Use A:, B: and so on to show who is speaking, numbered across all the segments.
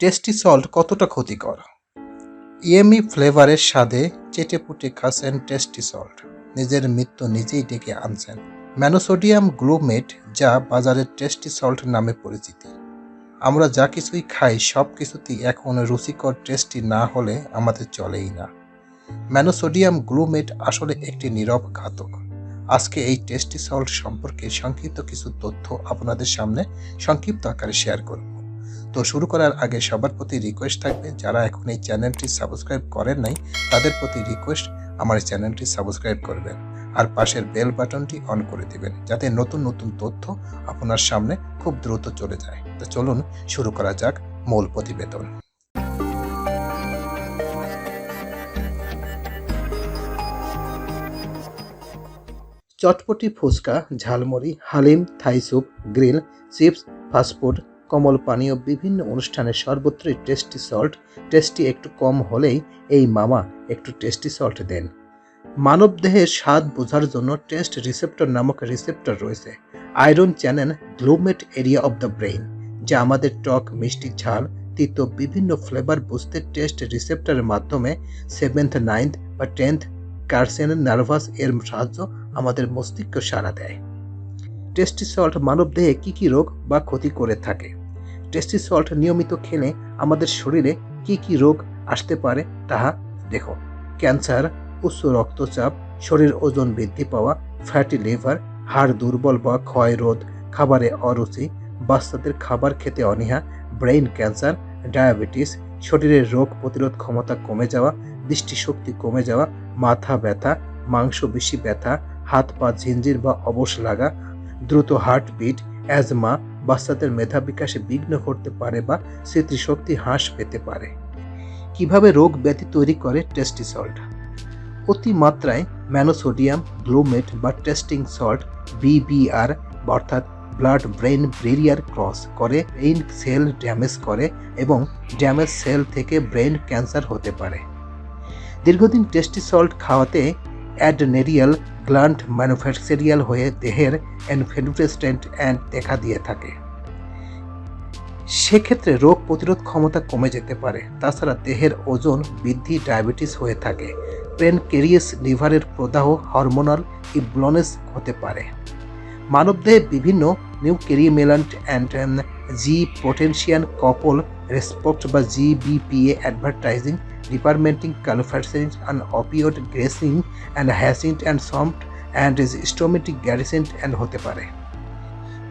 A: Tasty salt কতটা ক্ষতিকর? ইয়েমি ফ্লেভারের স্বাদে চেটেপুটে খাচ্ছেন টেস্টি সল্ট। নিজের মৃত্যু নিজেই ডেকে আনছেন। ম্যানোসোডিয়াম গ্লুমেট যা বাজারের টেস্টি সল্ট নামে পরিচিত। আমরা যা কিছুই খাই, সব কিছুতেই এখন রুচিকর টেস্টি না হলে আমাদের চলেই না। ম্যানোসোডিয়াম গ্লুমেট আসলে একটি নীরব ঘাতক। আজকে এই টেস্টি সল্ট সম্পর্কে সংক্ষিপ্ত কিছু তথ্য আপনাদের সামনে সংক্ষিপ্ত আকারে শেয়ার করব। তো শুরু করার আগে সবার প্রতি রিকোয়েস্ট থাকবে। যারা এখন এই চ্যানেলটি সাবস্ক্রাইব করেন নাই, তাদের প্রতি রিকোয়েস্ট আমার চ্যানেলটি সাবস্ক্রাইব করবেন আর পাশের বেল বাটনটি অন করে দিবেন, যাতে নতুন নতুন তথ্য আপনার সামনে খুব দ্রুত চলে যায়। তো চলুন শুরু করা যাক মূল প্রতিবেদন। Chotpoti fuchka, jhalmuri, haleem, Thai soup, grill, chips fast food কমল পানীয় বিভিন্ন অনুষ্ঠানে সর্বত্রই টেস্টি সল্ট টেস্টি একটু কম হলেই এই মামা একটু টেস্টি সল্ট দেন। মানবদেহের স্বাদ বোঝার জন্য টেস্ট রিসেপ্টর নামক রিসেপ্টর রয়েছে। আয়রন চ্যানেল গ্লুমেট এরিয়া অব দ্য ব্রেইন যা আমাদের টক, মিষ্টি ঝাল, তিতো বিভিন্ন ফ্লেভার বুঝতে টেস্ট রিসেপ্টরের মাধ্যমে সেভেন্থ নাইন্থ বা টেন্থ কার্সেন নার্ভাস এর সাহায্য আমাদের মস্তিষ্ক সাড়া দেয়। টেস্টি সল্ট মানবদেহে কী কী রোগ বা ক্ষতি করে থাকে? টেস্টি সল্ট নিয়মিত খেলে আমাদের শরীরে কি কি রোগ আসতে পারে তাহা দেখো। ক্যান্সার, উচ্চ রক্তচাপ, শরীর ওজন বৃদ্ধি পাওয়া ফ্যাটি লিভার হাড় দুর্বল বা ক্ষয় রোধ, খাবারে অরুচি, বাচ্চাদের খাবার খেতে অনীহা, ব্রেইন ক্যান্সার, ডায়াবেটিস, শরীরের রোগ প্রতিরোধ ক্ষমতা কমে যাওয়া, দৃষ্টিশক্তি কমে যাওয়া, মাথা ব্যথা, মাংস বেশি ব্যথা, হাত পা ঝিঞ্জির বা অবশ লাগা, দ্রুত হার্টবিট অ্যাজমা বাচ্চাদের মেধা বিকাশে বিঘ্ন ঘটতে পারে বা স্মৃতিশক্তি হ্রাস পেতে পারে। কীভাবে রোগ ব্যাধি তৈরি করে টেস্টি সল্ট অতিমাত্রায় ম্যানোসোডিয়াম, গ্লোমেট বা টেস্টিং সল্ট বিবিআর অর্থাৎ ব্লাড ব্রেন ব্রেরিয়ার ক্রস করে ব্রেইন সেল ড্যামেজ করে এবং ড্যামেজ সেল থেকে ব্রেন ক্যান্সার হতে পারে। দীর্ঘদিন টেস্টি সল্ট খাওয়াতে অ্যাডনেরিয়াল গ্ল্যান্ড ম্যানুফ্যাকচারিয়াল হয়ে দেহের এনফেলুটেস্টেন্ট অ্যান্ড দেখা দিয়ে থাকে। সেক্ষেত্রে রোগ প্রতিরোধ ক্ষমতা কমে যেতে পারে। তাছাড়া দেহের ওজন বৃদ্ধি, ডায়াবেটিস হয়ে থাকে। পেনকেরিয়াস লিভারের প্রদাহ হরমোনাল ইবলনেস হতে পারে। মানবদেহে বিভিন্ন নিউকেরিমেলান্ট অ্যান্ড জি পোটেনশিয়ান কপল রেসপক্ট বা জিবিপিএ অ্যাডভার্টাইজিং ডিপার্টমেন্টিং কনফারেন্স অ্যান্ড অপিওড গ্রেসিং অ্যান্ড হ্যাসিন্ট অ্যান্ড সফট অ্যান্ড স্টোমেটিক গ্যারিসেন্ট অ্যান্ড হতে পারে।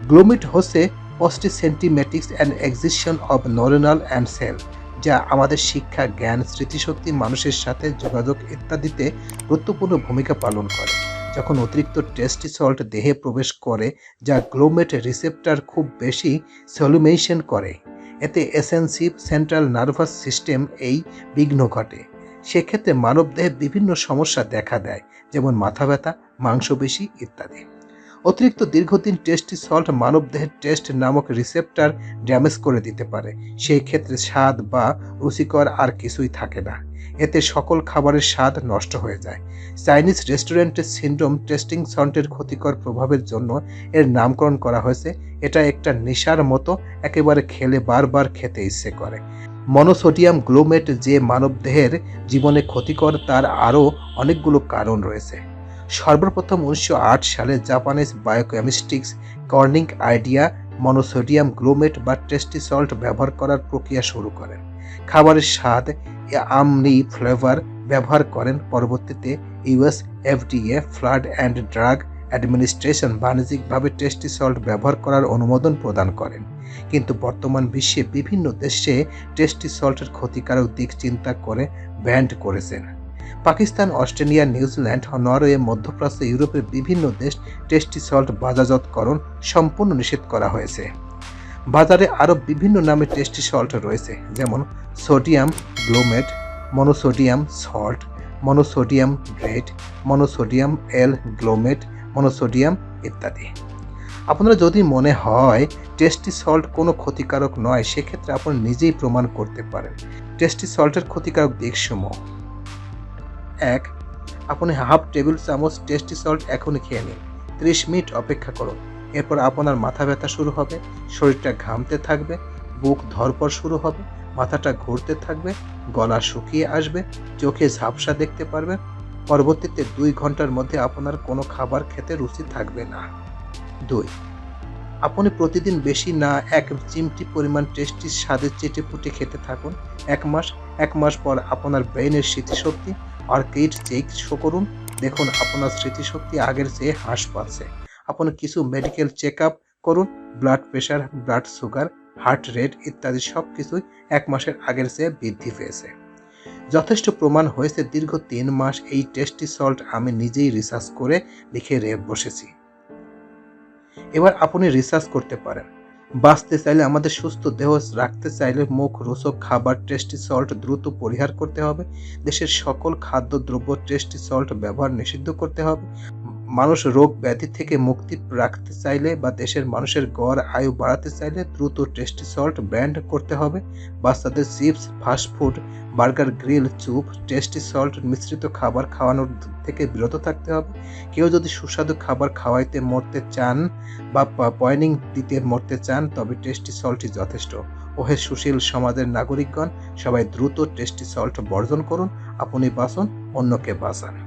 A: গ্লোমিট হচ্ছে পস্টিসেন্টিমেটিক্স and excision of neuronal and cell যা আমাদের শিক্ষা, জ্ঞান, স্মৃতিশক্তি, মানুষের সাথে যোগাযোগ ইত্যাদিতে গুরুত্বপূর্ণ ভূমিকা পালন করে। যখন অতিরিক্ত টেস্টি সল্ট দেহে প্রবেশ করে, যা গ্লোমেট রিসেপ্টার খুব বেশি সলিউমেশন করে। এতে এসেন্সিভ সেন্ট্রাল নার্ভাস সিস্টেম এই বিঘ্ন ঘটে। সেক্ষেত্রে মানবদেহে বিভিন্ন সমস্যা দেখা দেয়, যেমন মাথা ব্যথা, মাংসপেশি ইত্যাদি। অতিরিক্ত দীর্ঘদিন টেস্টি সল্ট মানবদেহের টেস্ট নামক রিসেপ্টার ড্যামেজ করে দিতে পারে। সেই ক্ষেত্রে স্বাদ বা রুচিকর আর কিছুই থাকে না। এতে সকল খাবারের স্বাদ নষ্ট হয়ে যায়। চাইনিজ রেস্টুরেন্টের সিন্ড্রোম টেস্টিং সল্টের ক্ষতিকর প্রভাবের জন্য এর নামকরণ করা হয়েছে। এটা একটা নেশার মতো, একেবারে খেলে বারবার খেতে ইচ্ছে করে। মনোসোডিয়াম গ্লোমেট যে মানবদেহের জীবনে ক্ষতিকর, তার আরও অনেকগুলো কারণ রয়েছে। সর্বপ্রথম উনিশশো সালে জাপানিজ বায়োকেমিস্টিক্স কর্নিং আইডিয়া মনোসোডিয়াম গ্লোমেট বা টেস্টি সল্ট ব্যবহার করার প্রক্রিয়া শুরু করেন। খাবারের স্বাদ আমনি ফ্লেভার ব্যবহার করেন পরবর্তীতে US FDA food and drug administration বাণিজ্যিকভাবে টেস্টি সল্ট ব্যবহার করার অনুমোদন প্রদান করেন। কিন্তু বর্তমান বিশ্বে বিভিন্ন দেশে টেস্টি সল্টের ক্ষতিকারক দিক চিন্তা করে ব্যান্ড করেছেন। পাকিস্তান, অস্ট্রেলিয়া, নিউজিল্যান্ড, নরওয়ে, মধ্যপ্রাচ্য, ইউরোপের বিভিন্ন দেশ টেস্টি সল্ট বাজারজাতকরণ সম্পূর্ণ নিষেধ করা হয়েছে। বাজারে আরও বিভিন্ন নামে টেস্টি সল্ট রয়েছে, যেমন sodium গ্লোমেট monosodium salt monosodium bread monosodium L গ্লোমেট monosodium ইত্যাদি। আপনারা যদি মনে হয় টেস্টি সল্ট কোনো ক্ষতিকারক নয়, সেক্ষেত্রে আপনি নিজেই প্রমাণ করতে পারেন। টেস্টি সল্টের ক্ষতিকারক দিকসমূহ। এক, আপনি হাফ টেবিল চামচ টেস্টি সল্ট এখনই খেয়ে নিন। ত্রিশ মিনিট অপেক্ষা করুন। এরপর আপনার মাথা ব্যথা শুরু হবে, শরীরটা ঘামতে থাকবে, বুক ধরপর শুরু হবে, মাথাটা ঘুরতে থাকবে, গলা শুকিয়ে আসবে, চোখে ঝাপসা দেখতে পারবে। পরবর্তীতে দুই ঘণ্টার মধ্যে আপনার কোনো খাবার খেতে রুচি থাকবে না। দুই, আপনি প্রতিদিন বেশি না এক চিমটি পরিমাণ টেস্টি স্বাদের চেটেপুটে খেতে থাকুন। এক মাস এক মাস পর আপনার ব্রেনের স্মৃতিশক্তি আর্কেড চেক শো করুন। দেখুন, আপনার স্মৃতিশক্তি আগের চেয়ে হ্রাস পাচ্ছে। আপনি কিছু মেডিকেল চেক আপ করুন blood pressure blood sugar heart rate ইত্যাদি সব কিছুই এক মাসের আগের চেয়ে বৃদ্ধি পেয়েছে। যথেষ্ট প্রমাণ হয়েছে দীর্ঘ তিন মাস এই টেস্টি সল্ট আমি নিজেই রিসার্চ করে লিখে রে বসেছি। এবার আপনি রিসার্চ করতে পারেন। বাঁচতে চাইলে আমাদের সুস্থ দেহ রাখতে চাইলে মুখ রোচক খাবার টেস্টি সল্ট দ্রুত পরিহার করতে হবে। দেশের সকল খাদ্যদ্রব্য টেস্টি সল্ট ব্যবহার নিষিদ্ধ করতে হবে। মানুষ রোগ ব্যাধি থেকে মুক্তি রাখতে চাইলে বা দেশের মানুষের গড় আয়ু বাড়াতে চাইলে দ্রুত টেস্টি সল্ট ব্র্যান্ড করতে হবে। বাচ্চাদের chips fast food burger grill, চুপ, টেস্টি সল্ট, মিশ্রিত খাবার খাওয়ানোর থেকে বিরত থাকতে হবে। কেউ যদি সুস্বাদু খাবার খাওয়াইতে মরতে চান বা পয়নিং দিতে মরতে চান, তবে টেস্টি সল্টই যথেষ্ট। ওহে সুশীল সমাজের নাগরিকগণ, সবাই দ্রুত টেস্টি সল্ট বর্জন করুন, আপনি বাঁচুন, অন্যকে বাঁচান।